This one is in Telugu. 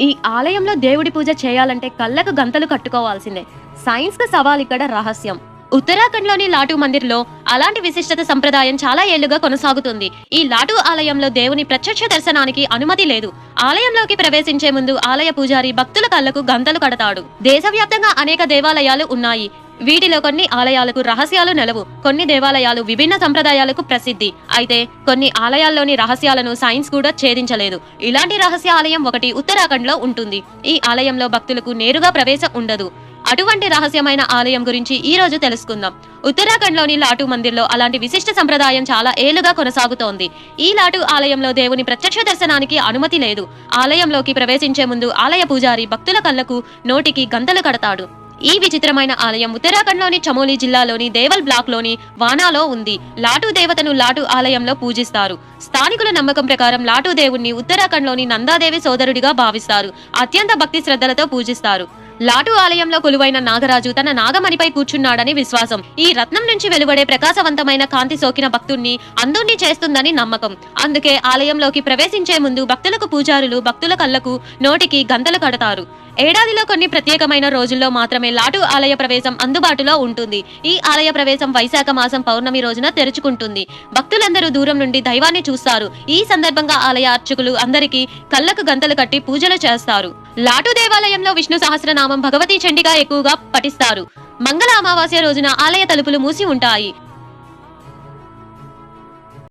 ఈ ఆలయంలో దేవుడి పూజ చేయాలంటే కళ్ళకు గంతలు కట్టుకోవాల్సిందే. సైన్స్కు సవాల్ ఇక్కడ రహస్యం. ఉత్తరాఖండ్లోని లాటు మందిర్లో అలాంటి విశిష్టత సంప్రదాయం చాలా ఏళ్ళుగా కొనసాగుతుంది. ఈ లాటు ఆలయంలో దేవుని ప్రత్యక్ష దర్శనానికి అనుమతి లేదు. ఆలయంలోకి ప్రవేశించే ముందు ఆలయ పూజారి భక్తుల కళ్ళకు గంతలు కడతాడు. దేశవ్యాప్తంగా అనేక దేవాలయాలు ఉన్నాయి. వీటిలో కొన్ని ఆలయాలకు రహస్యాలు నెలవు. కొన్ని దేవాలయాలు విభిన్న సంప్రదాయాలకు ప్రసిద్ధి. అయితే కొన్ని ఆలయాల్లోని రహస్యాలను సైన్స్ కూడా ఛేదించలేదు. ఇలాంటి రహస్య ఆలయం ఒకటి ఉత్తరాఖండ్లో ఉంటుంది. ఈ ఆలయంలో భక్తులకు నేరుగా ప్రవేశం ఉండదు. అటువంటి రహస్యమైన ఆలయం గురించి ఈ రోజు తెలుసుకుందాం. ఉత్తరాఖండ్లోని లాటు మందిర్లో అలాంటి విశిష్ట సంప్రదాయం చాలా ఏళ్ళుగా కొనసాగుతోంది. ఈ లాటు ఆలయంలో దేవుని ప్రత్యక్ష దర్శనానికి అనుమతి లేదు. ఆలయంలోకి ప్రవేశించే ముందు ఆలయ పూజారి భక్తుల కళ్ళకు నోటికి గంతలు కడతాడు. ఈ విచిత్రమైన ఆలయం ఉత్తరాఖండ్లోని చమోలి జిల్లాలోని దేవల్ బ్లాక్లోని వానాలో ఉంది. లాటు దేవతను లాటు ఆలయంలో పూజిస్తారు. స్థానికుల నమ్మకం ప్రకారం లాటు దేవుణ్ణి ఉత్తరాఖండ్లోని నందాదేవి సోదరుడిగా భావిస్తారు. అత్యంత భక్తి శ్రద్ధలతో పూజిస్తారు. లాటు ఆలయంలో కొలువైన నాగరాజు తన నాగమణిపై కూర్చున్నాడని విశ్వాసం. ఈ రత్నం నుంచి వెలువడే ప్రకాశవంతమైన కాంతి సోకిన భక్తుణ్ణి అందుణ్ణి చేస్తుందని నమ్మకం. అందుకే ఆలయంలోకి ప్రవేశించే ముందు భక్తులకు పూజారులు భక్తుల కళ్ళకు నోటికి గంతలు కడతారు. ఏడాదిలో కొన్ని ప్రత్యేకమైన రోజుల్లో మాత్రమే లాటు ఆలయ ప్రవేశం అందుబాటులో ఉంటుంది. ఈ ఆలయ ప్రవేశం వైశాఖ మాసం పౌర్ణమి రోజున తెరుచుకుంటుంది. భక్తులందరూ దూరం నుండి దైవాన్ని చూస్తారు. ఈ సందర్భంగా ఆలయ అర్చకులు అందరికీ కళ్ళకు గంతలు కట్టి పూజలు చేస్తారు. లాటు దేవాలయంలో విష్ణు సహస్రనామం భగవతి చండిగా ఎక్కువగా పఠిస్తారు. మంగళ అమావాస్య రోజున ఆలయ తలుపులు మూసి ఉంటాయి.